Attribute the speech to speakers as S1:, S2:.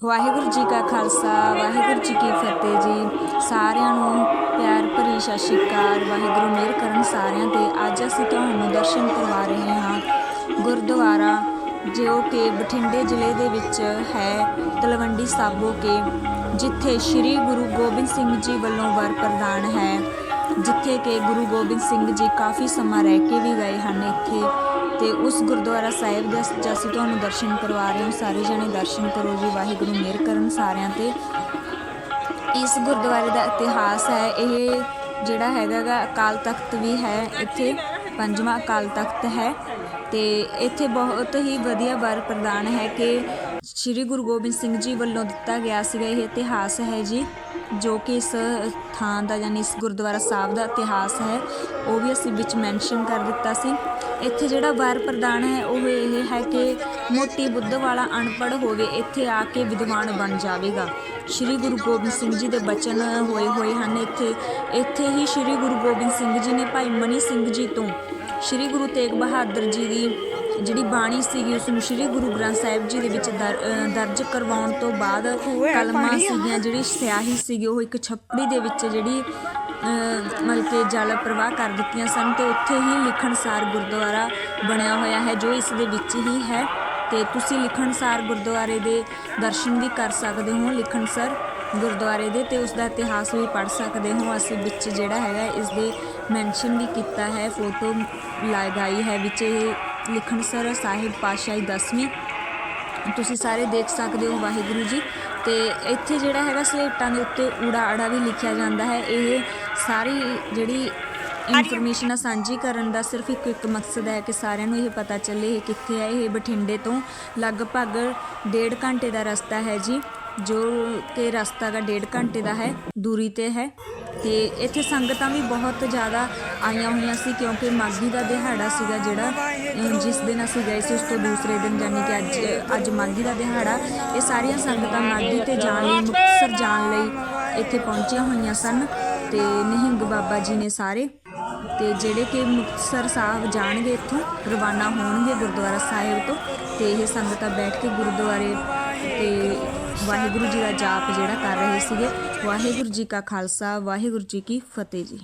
S1: ਵਾਹਿਗੁਰੂ ਜੀ ਕਾ ਖਾਲਸਾ, ਵਾਹਿਗੁਰੂ ਜੀ ਕੀ ਫਤਿਹ ਜੀ। ਸਾਰਿਆਂ ਨੂੰ ਪਿਆਰ ਭਰੀ ਸਤਿ ਸ਼੍ਰੀ ਅਕਾਲ। ਵਾਹਿਗੁਰੂ ਮਿਹਰ ਕਰਨ ਸਾਰਿਆਂ ਤੇ। ਅੱਜ ਅਸੀਂ ਤੁਹਾਨੂੰ ਦਰਸ਼ਨ ਕਰਵਾ ਰਹੇ ਹਾਂ ਗੁਰਦੁਆਰਾ, ਜੋ ਕਿ ਬਠਿੰਡੇ ਜ਼ਿਲ੍ਹੇ ਦੇ ਵਿੱਚ ਹੈ, ਤਲਵੰਡੀ ਸਾਬੋ ਕੇ, ਜਿੱਥੇ ਸ੍ਰੀ ਗੁਰੂ ਗੋਬਿੰਦ ਸਿੰਘ ਜੀ ਵੱਲੋਂ ਵਰ ਪ੍ਰਦਾਨ ਹੈ, ਜਿੱਥੇ ਕਿ ਗੁਰੂ ਗੋਬਿੰਦ ਸਿੰਘ ਜੀ ਕਾਫੀ ਸਮਾਂ ਰਹਿ ਕੇ ਵੀ ਗਏ ਹਨ ਇੱਥੇ। ਤੇ ਉਸ ਗੁਰਦੁਆਰਾ ਸਾਹਿਬ ਦਾ ਅੱਜ ਅਸੀਂ ਤੁਹਾਨੂੰ ਦਰਸ਼ਨ ਕਰਵਾ ਰਹੇ ਹਾਂ। ਸਾਰੇ ਜਣੇ ਦਰਸ਼ਨ ਕਰੋ ਜੀ। ਵਾਹਿਗੁਰੂ ਮਿਹਰ ਕਰਨ ਸਾਰਿਆਂ ਤੇ। ਇਸ ਗੁਰਦੁਆਰੇ ਦਾ ਇਤਿਹਾਸ ਹੈ। ਇਹ ਜਿਹੜਾ ਹੈਗਾ ਅਕਾਲ ਤਖਤ ਵੀ ਹੈ ਇੱਥੇ। ਪੰਜਵਾਂ ਅਕਾਲ ਤਖਤ ਹੈ। ਤੇ ਇੱਥੇ ਬਹੁਤ ਹੀ ਵਧੀਆ ਵਰ ਪ੍ਰਦਾਨ ਹੈ ਕਿ ਸ੍ਰੀ ਗੁਰੂ ਗੋਬਿੰਦ ਸਿੰਘ ਜੀ ਵੱਲੋਂ ਦਿੱਤਾ ਗਿਆ ਸੀਗਾ ਇਹ ਇਤਿਹਾਸ ਹੈ ਜੀ, ਜੋ ਕਿ ਇਸ ਥਾਂ ਦਾ ਯਾਨੀ ਇਸ ਗੁਰਦੁਆਰਾ ਸਾਹਿਬ ਦਾ ਇਤਿਹਾਸ ਹੈ, ਉਹ ਵੀ ਅਸੀਂ ਵਿੱਚ ਮੈਂਸ਼ਨ ਕਰ ਦਿੱਤਾ ਸੀ। ਇੱਥੇ ਜਿਹੜਾ ਵਾਰ ਪ੍ਰਦਾਨ ਹੈ, ਉਹ ਇਹ ਹੈ ਕਿ ਮੋਟੀ ਬੁੱਧ ਵਾਲਾ ਅਨਪੜ੍ਹ ਹੋਵੇ, ਇੱਥੇ ਆ ਕੇ ਵਿਦਵਾਨ ਬਣ ਜਾਵੇਗਾ। ਸ਼੍ਰੀ ਗੁਰੂ ਗੋਬਿੰਦ ਸਿੰਘ ਜੀ ਦੇ ਬਚਨ ਹੋਏ ਹੋਏ ਹਨ ਇੱਥੇ। ਇੱਥੇ ਹੀ ਸ਼੍ਰੀ ਗੁਰੂ ਗੋਬਿੰਦ ਸਿੰਘ ਜੀ ਨੇ ਭਾਈ ਮਨੀ ਸਿੰਘ ਜੀ ਤੋਂ ਸ਼੍ਰੀ ਗੁਰੂ ਤੇਗ ਬਹਾਦਰ ਜੀ ਦੀ ਜਿਹੜੀ ਬਾਣੀ ਸੀਗੀ ਉਸ ਨੂੰ ਸ਼੍ਰੀ ਗੁਰੂ ਗ੍ਰੰਥ ਸਾਹਿਬ ਜੀ ਦੇ ਵਿੱਚ ਦਰਜ ਕਰਵਾਉਣ ਤੋਂ ਬਾਅਦ ਕਲਮਾਂ ਸੀਗੀਆਂ ਜਿਹੜੀ ਸਿਆਹੀ ਸੀਗੀ ਉਹ ਇੱਕ ਛੱਪੜੀ ਦੇ ਵਿੱਚ ਜਿਹੜੀ ਮਤਲਬ ਕਿ ਜਲ ਪ੍ਰਵਾਹ ਕਰ ਦਿੱਤੀਆਂ ਸਨ ਤੇ ਉੱਥੇ ਹੀ ਲਿਖਣਸਾਰ ਗੁਰਦੁਆਰਾ ਬਣਿਆ ਹੋਇਆ ਹੈ ਜੋ ਇਸ ਦੇ ਵਿੱਚ ਹੀ ਹੈ। ਤੇ ਤੁਸੀਂ ਲਿਖਣਸਾਰ ਗੁਰਦੁਆਰੇ ਦੇ ਦਰਸ਼ਨ ਵੀ ਕਰ ਸਕਦੇ ਹੋ ਲਿਖਣਸਰ ਗੁਰਦੁਆਰੇ ਦੇ ਤੇ ਉਸ ਦਾ ਇਤਿਹਾਸ ਵੀ ਪੜ੍ਹ ਸਕਦੇ ਹੋ। ਅਸੀਂ ਵਿੱਚ ਜਿਹੜਾ ਹੈਗਾ ਇਸ ਦੇ ਮੈਂਸ਼ਨ ਵੀ ਕੀਤਾ ਹੈ ਫੋਟੋ ਲਗਾਈ ਹੈ ਵਿੱਚ ਇਹ ਲਿਖਣਸਰ ਸਾਹਿਬ ਪਾਤਸ਼ਾਹੀ ਦਸਵੀਂ। ਤੁਸੀਂ ਸਾਰੇ ਦੇਖ ਸਕਦੇ ਹੋ ਵਾਹਿਗੁਰੂ ਜੀ। ਤੇ ਇੱਥੇ ਜਿਹੜਾ ਹੈਗਾ ਸਲੇਟਾਂ ਦੇ ਉੱਤੇ ਊੜਾ ਅੜਾ ਵੀ ਲਿਖਿਆ ਜਾਂਦਾ ਹੈ। ਇਹ ਸਾਰੀ ਜਿਹੜੀ ਇਨਫੋਰਮੇਸ਼ਨ ਆ ਸਾਂਝੀ ਕਰਨ ਦਾ ਸਿਰਫ ਇੱਕ ਇੱਕ ਮਕਸਦ ਹੈ ਕਿ ਸਾਰਿਆਂ ਨੂੰ ਇਹ ਪਤਾ ਚੱਲੇ ਇਹ ਕਿੱਥੇ ਹੈ, ਇਹ ਬਠਿੰਡੇ ਤੋਂ ਲਗਭਗ ਡੇਢ ਘੰਟੇ ਦਾ ਰਸਤਾ ਹੈ ਜੀ, ਜੋ ਕਿ ਰਸਤਾ ਦਾ ਡੇਢ ਘੰਟੇ ਦਾ ਹੈ, ਦੂਰੀ ਤੇ ਹੈ। ਤੇ ਇੱਥੇ ਸੰਗਤਾਂ ਵੀ ਬਹੁਤ ਜ਼ਿਆਦਾ ਆਈਆਂ ਹੋਈਆਂ ਸੀ ਕਿਉਂਕਿ ਮਾਘੀ ਦਾ ਦਿਹਾੜਾ ਸੀਗਾ ਜਿਹੜਾ ਜਿਸ ਦਿਨ ਅਸੀਂ ਗਏ ਸੀ ਉਸ ਤੋਂ ਦੂਸਰੇ ਦਿਨ ਯਾਨੀ ਕਿ ਅੱਜ ਅੱਜ ਮਾਘੀ ਦਾ ਦਿਹਾੜਾ, ਇਹ ਸਾਰੀਆਂ ਸੰਗਤਾਂ ਮਾਘੀ ਤੇ ਜਾਣ ਲਈ, ਮੁਕਤਸਰ ਜਾਣ ਲਈ ਇੱਥੇ ਪਹੁੰਚੀਆਂ ਹੋਈਆਂ ਸਨ ਤੇ ਨਿਹੰਗ ਬਾਬਾ ਜੀ ਨੇ ਸਾਰੇ ਤੇ ਜਿਹੜੇ ਕਿ ਮੁਕਤਸਰ ਸਾਹਿਬ ਜਾਣਗੇ ਇੱਥੋਂ, ਰਵਾਨਾ ਹੋਣਗੇ ਗੁਰਦੁਆਰਾ ਸਾਹਿਬ ਤੋਂ, ਤੇ ਇਹ ਸੰਗਤਾਂ ਬੈਠ ਕੇ ਗੁਰਦੁਆਰੇ ਤੇ ਵਾਹਿਗੁਰੂ ਜੀ ਦਾ ਜਾਪ ਜਿਹੜਾ ਕਰ ਰਹੇ ਸੀਗੇ। ਵਾਹਿਗੁਰੂ ਜੀ ਕਾ ਖਾਲਸਾ, ਵਾਹਿਗੁਰੂ ਜੀ ਕੀ ਫਤਿਹ ਜੀ।